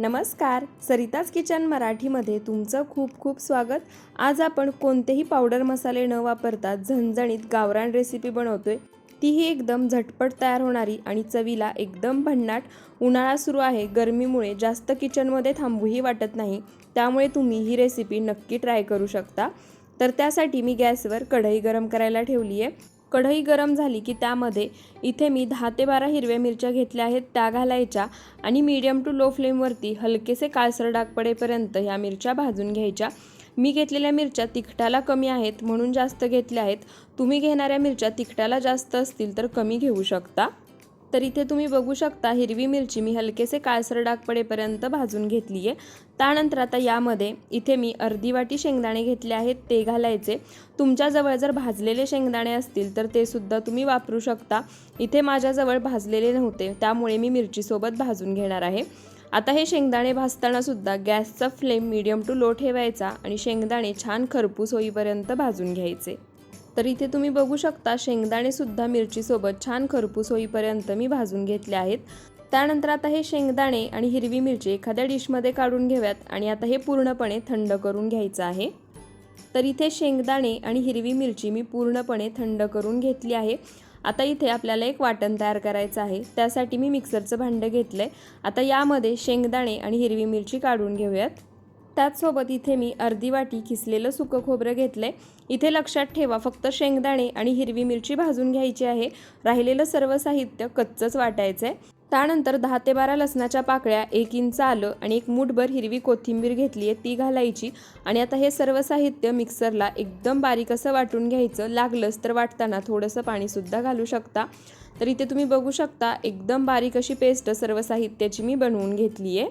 नमस्कार सरिताज किचन मराठीमध्ये तुमचं खूप खूप स्वागत. आज आपण कोणतेही पावडर मसाले न वापरता झणझणीत गावरान रेसिपी बनवतोय. तीही एकदम झटपट तयार होणारी आणि चवीला एकदम भन्नाट उन्हाळा सुरू आहे. गरमीमुळे जास्त किचनमध्ये थांबूही वाटत नाही. त्यामुळे तुम्ही ही रेसिपी नक्की ट्राय करू शकता. तर त्यासाठी मी गॅसवर कढई गरम करायला ठेवली आहे कढई गरम झाली की त्यामध्ये इथे मी दहा ते बारा हिरव्या मिरच्या घेतल्या आहेत त्या घालायच्या आणि मीडियम टू लो फ्लेमवरती हलकेसे काळसर डाग पडेपर्यंत ह्या मिरच्या भाजून घ्यायच्या. मी घेतलेल्या मिरच्या तिखटाला कमी आहेत म्हणून जास्त घेतल्या आहेत. तुम्ही घेणाऱ्या मिरच्या तिखटाला जास्त असतील तर कमी घेऊ शकता. तर इथे तुम्ही बघू शकता हिरवी मिरची मी हलकेसे काळसर डाग पडेपर्यंत भाजून घेतली आहे. त्यानंतर आता यामध्ये इथे मी अर्धी वाटी शेंगदाणे घेतले आहेत ते घालायचे. तुमच्याजवळ जर भाजलेले शेंगदाणे असतील तर ते सुद्धा तुम्ही वापरू शकता. इथे माझ्याजवळ भाजलेले नव्हते त्यामुळे मी मिरचीसोबत भाजून घेणार आहे. आता हे शेंगदाणे भाजताना सुद्धा गॅसचा फ्लेम मीडियम टू लो ठेवायचा आणि शेंगदाणे छान खरपूस होईपर्यंत भाजून घ्यायचे. तर इथे तुम्ही बघू शकता शेंगदाणे सुद्धा मिरचीसोबत छान खरपूस होईपर्यंत मी भाजून घेतले आहेत. त्यानंतर आता हे शेंगदाणे आणि हिरवी मिरची एखाद्या डिशमध्ये काढून घेऊयात आणि आता हे पूर्णपणे थंड करून घ्यायचं आहे. तर इथे शेंगदाणे आणि हिरवी मिरची मी पूर्णपणे थंड करून घेतली आहे. आता इथे आपल्याला एक वाटण तयार करायचं आहे. त्यासाठी मी मिक्सरचं भांडं घेतलं आहे आता यामध्ये शेंगदाणे आणि हिरवी मिरची काढून घेऊयात. त्याचसोबत इथे मी अर्धी वाटी खिसलेलं सुकं खोबरं घेतलं आहे इथे लक्षात ठेवा फक्त शेंगदाणे आणि हिरवी मिरची भाजून घ्यायची आहे. राहिलेलं सर्व साहित्य कच्चंच वाटायचं आहे त्यानंतर दहा ते बारा लसणाच्या पाकळ्या एक इंच आलं आणि एक मूठभर हिरवी कोथिंबीर घेतली आहे ती घालायची. आणि आता हे सर्व साहित्य मिक्सरला एकदम बारीक असं वाटून घ्यायचं. लागलंच तर वाटताना थोडंसं पाणीसुद्धा घालू शकता. तर इथे तुम्ही बघू शकता एकदम बारीक अशी पेस्ट सर्व साहित्याची मी बनवून घेतली आहे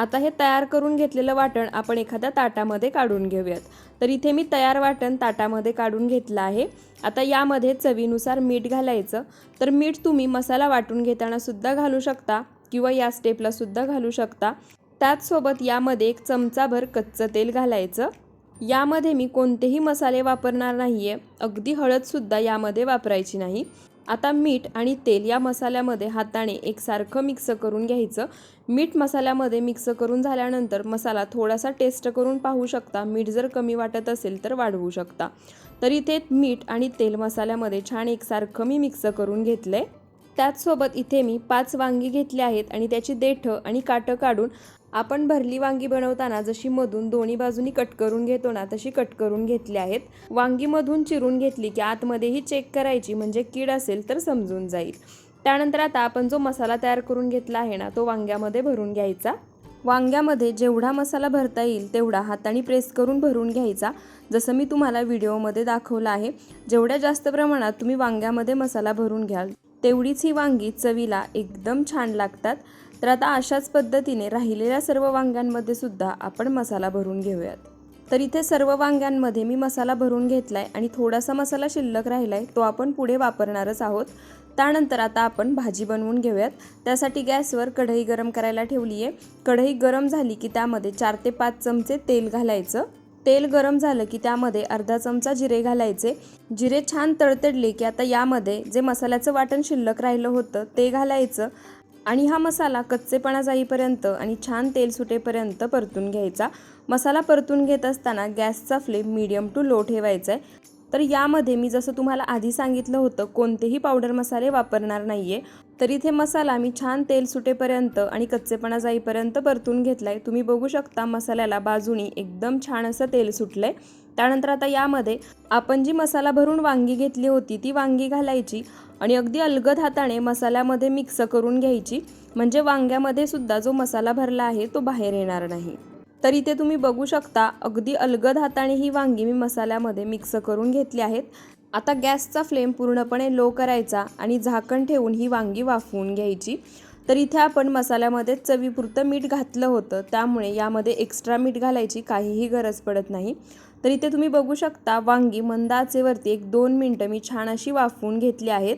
आता हे तयार करून घेतलेलं वाटण आपण एखाद्या ताटामध्ये काढून घेऊयात. तर इथे मी तयार वाटण ताटामध्ये काढून घेतलं आहे. आता यामध्ये चवीनुसार मीठ घालायचं. तर मीठ तुम्ही मसाला वाटून घेताना सुद्धा घालू शकता किंवा या स्टेपला सुद्धा घालू शकता. त्याचसोबत यामध्ये एक चमचाभर कच्चं तेल घालायचं. यामध्ये मी कोणतेही मसाले वापरणार नाही आहे अगदी हळदसुद्धा यामध्ये वापरायची नाही. आता मीठ आणि तेल या मसाल्यामध्ये हाताने एकसारखं मिक्स करून घ्यायचं. मीठ मसाल्यामध्ये मिक्स करून झाल्यानंतर मसाला थोडासा टेस्ट करून पाहू शकता. मीठ जर कमी वाटत असेल तर वाढवू शकता. तर इथे मीठ आणि तेल मसाल्यामध्ये छान एकसारखं मी मिक्स करून घेतलं आहे त्याचसोबत इथे मी पाच वांगी घेतली आहेत आणि त्याची देठं आणि काटं काढून आपण भरली वांगी बनवताना जशी मधून दोन्ही बाजूनी कट करून घेतो ना तशी कट करून घेतली आहेत. वांगीमधून चिरून घेतली की आतमध्येही चेक करायची म्हणजे कीड असेल तर समजून जाईल. त्यानंतर आता आपण जो मसाला तयार करून घेतला आहे ना तो वांग्यामध्ये भरून घ्यायचा. वांग्यामध्ये जेवढा मसाला भरता येईल तेवढा हाताने प्रेस करून भरून घ्यायचा. जसं मी तुम्हाला व्हिडिओमध्ये दाखवलं आहे जेवढ्या जास्त प्रमाणात तुम्ही वांग्यामध्ये मसाला भरून घ्याल तेवढीच ही वांगी चवीला एकदम छान लागतात. तर आता अशाच पद्धतीने राहिलेल्या सर्व वांग्यांमध्ये सुद्धा आपण मसाला भरून घेऊयात. तर इथे सर्व वांग्यांमध्ये मी मसाला भरून घेतला आहे आणि थोडासा मसाला शिल्लक राहिला आहे तो आपण पुढे वापरणारच आहोत. त्यानंतर आता आपण भाजी बनवून घेऊयात. त्यासाठी गॅसवर कढई गरम करायला ठेवली आहे कढई गरम झाली की त्यामध्ये चार ते पाच चमचे तेल घालायचं. तेल गरम झालं की त्यामध्ये अर्धा चमचा जिरे घालायचे. जिरे छान तडतडले की आता यामध्ये जे मसाल्याचं वाटण शिल्लक राहिलं होतं ते घालायचं. आणि हा मसाला कच्चेपणा जाईपर्यंत आणि छान तेल सुटेपर्यंत परतून घ्यायचा. मसाला परतून घेत असताना गॅसचा फ्लेम मीडियम टू लो ठेवायचा आहे तर यामध्ये मी जसं तुम्हाला आधी सांगितलं होतं कोणतेही पावडर मसाले वापरणार नाही आहे तर इथे मसाला मी छान तेल सुटेपर्यंत आणि कच्चेपणा जाईपर्यंत परतून घेतला आहे तुम्ही बघू शकता मसाल्याला बाजूनी एकदम छान असं तेल सुटलं आहे त्यानंतर आता यामध्ये आपण जी मसाला भरून वांगी घेतली होती ती वांगी घालायची आणि अगदी अलगद हाताने मसाल्यामध्ये मिक्स करून घ्यायची. म्हणजे वांग्यामध्ये सुद्धा जो मसाला भरला आहे तो बाहेर येणार नाही. तर इथे तुम्ही बघू शकता. अगदी अलगद हाताने ही वांगी मी मसाल्यामध्ये मिक्स करून घेतली आहेत. आता गॅसचा फ्लेम पूर्णपणे लो करायचा आणि झाकण ठेवून ही वांगी वाफवून घ्यायची. तर इथे आपण मसाल्यामध्ये चवीपुरतं मीठ घातलं होतं. त्यामुळे यामध्ये एक्स्ट्रा मीठ घालायची काहीही गरज पडत नाही. तर इथे तुम्ही बघू शकता वांगी मंद आचेवरती एक दोन मिनटं मी छान अशी वाफवून घेतली आहेत.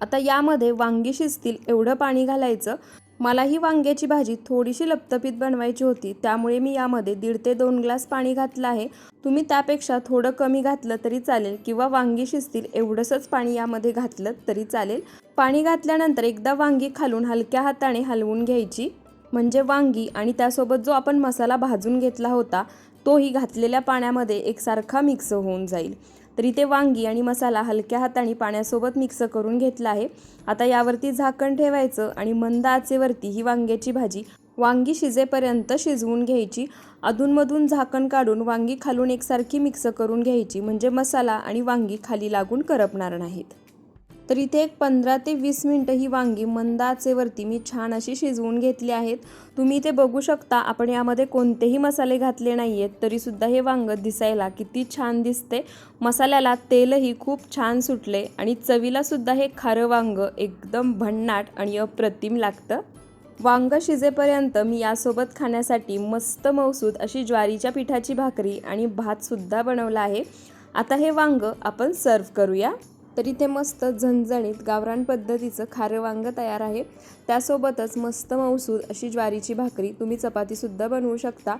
आता यामध्ये वांगी शिजतील एवढं पाणी घालायचं. मला ही वांग्याची भाजी थोडीशी लपतपीत बनवायची होती. त्यामुळे मी यामध्ये दीड ते दोन ग्लास पाणी घातलं आहे. तुम्ही त्यापेक्षा थोडं कमी घातलं तरी चालेल किंवा वांगी शिजतील एवढंसंच पाणी यामध्ये घातलं तरी चालेल. पाणी घातल्यानंतर एकदा वांगी खालून हलक्या हाताने हलवून घ्यायची. म्हणजे वांगी आणि त्यासोबत जो आपण मसाला भाजून घेतला होता तोही घातलेल्या पाण्यामध्ये एकसारखा मिक्स होऊन जाईल. तर इथे वांगी आणि मसाला हलक्या हाताने पाण्यासोबत मिक्स करून घेतला आहे. आता यावरती झाकण ठेवायचं आणि मंद आचेवरती ही वांग्याची भाजी वांगी शिजेपर्यंत शिजवून घ्यायची. अधूनमधून झाकण काढून वांगी खालून एकसारखी मिक्स करून घ्यायची. म्हणजे मसाला आणि वांगी खाली लागून करपणार नाहीत. तर इथे एक पंधरा ते वीस मिनटं ही वांगी मंद आचेवरती मी छान अशी शिजवून घेतली आहेत. तुम्ही इथे बघू शकता आपण यामध्ये कोणतेही मसाले घातले नाही आहेत तरीसुद्धा हे वांगं दिसायला किती छान दिसते. मसाल्याला तेलही खूप छान सुटले आणि चवीलासुद्धा हे खारं वांगं एकदम भन्नाट आणि अप्रतिम लागतं. वांग शिजेपर्यंत मी यासोबत खाण्यासाठी मस्त मौसूद अशी ज्वारीच्या पिठाची भाकरी आणि भातसुद्धा बनवला आहे. आता हे वांग आपण सर्व करूया. तर इथे मस्त झणझणीत गावरान पद्धतीचं खारं वांग तयार आहे. त्यासोबतच मस्त मौसूद अशी ज्वारीची भाकरी तुम्ही चपातीसुद्धा बनवू शकता.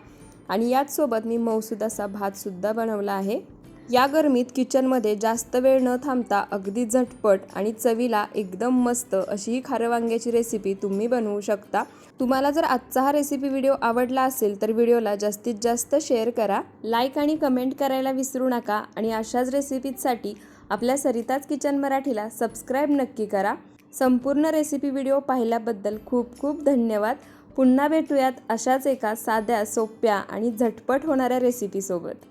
आणि याचसोबत मी मौसूद असा भातसुद्धा बनवला आहे. या गरमीत किचनमध्ये जास्त वेळ न थांबता अगदी झटपट आणि चवीला एकदम मस्त अशी ही खारं वांग्याची रेसिपी तुम्ही बनवू शकता. तुम्हाला जर आजचा हा रेसिपी व्हिडिओ आवडला असेल तर व्हिडिओला जास्तीत जास्त शेअर करा. लाईक आणि कमेंट करायला विसरू नका आणि अशाच रेसिपीजसाठी आपल्या सरिताज किचन मराठीला सबस्क्राईब नक्की करा. संपूर्ण रेसिपी व्हिडिओ पाहिल्याबद्दल खूप खूप धन्यवाद. पुन्हा भेटूयात अशाच एका साध्या सोप्या आणि झटपट होणाऱ्या रेसिपीसोबत